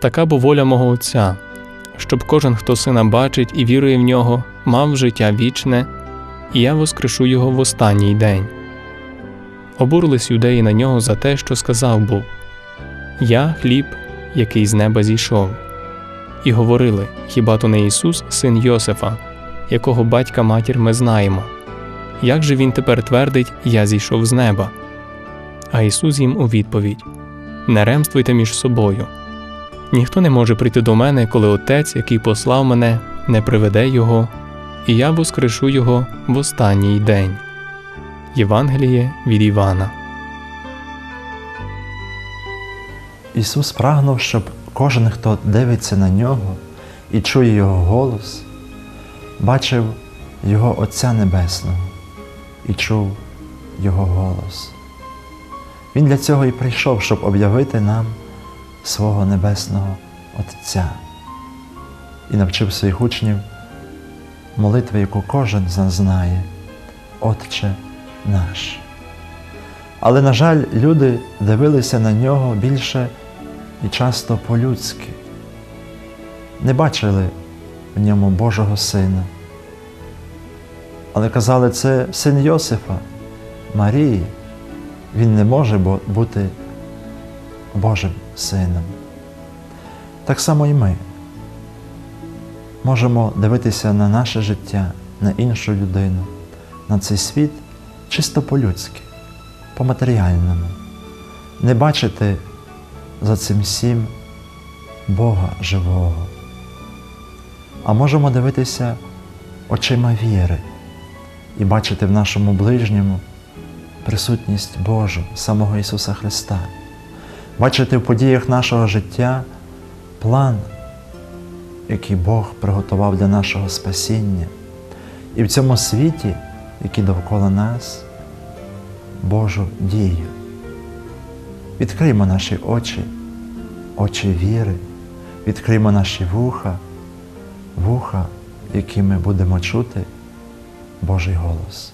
Така бо воля мого Отця, щоб кожен, хто сина бачить і вірує в нього, мав життя вічне, і я воскрешу його в останній день. Обурились юдеї на нього за те, що сказав був Я хліб, який з неба зійшов. І говорили: Хіба то не Ісус, син Йосифа, якого батька матір ми знаємо? Як же він тепер твердить, Я зійшов з неба? А Ісус їм у відповідь: Не ремствуйте між собою. Ніхто не може прийти до мене, коли Отець, який послав мене, не приведе його, і я воскрешу його в останній день. Євангеліє від Івана. Ісус прагнув, щоб кожен, хто дивиться на нього і чує Його голос, бачив Його Отця Небесного і чув Його голос. Він для цього і прийшов, щоб об'явити нам свого Небесного Отця і навчив своїх учнів молитви, яку кожен з нас знає, Отче наш. Але, на жаль, люди дивилися на нього більше і часто по-людськи, не бачили в ньому Божого Сина. Але казали, це син Йосифа, Марії, він не може бути Божим сином. Так само і ми можемо дивитися на наше життя, на іншу людину, на цей світ чисто по-людськи, по-матеріальному, не бачити за цим всім Бога живого. А можемо дивитися очима віри і бачити в нашому ближньому присутність Божу, самого Ісуса Христа, бачити в подіях нашого життя план, який Бог приготував для нашого спасіння, і в цьому світі, який довкола нас, Божу дію. Відкриймо наші очі, очі віри, відкриймо наші вуха, вуха, якими будемо чути Божий голос.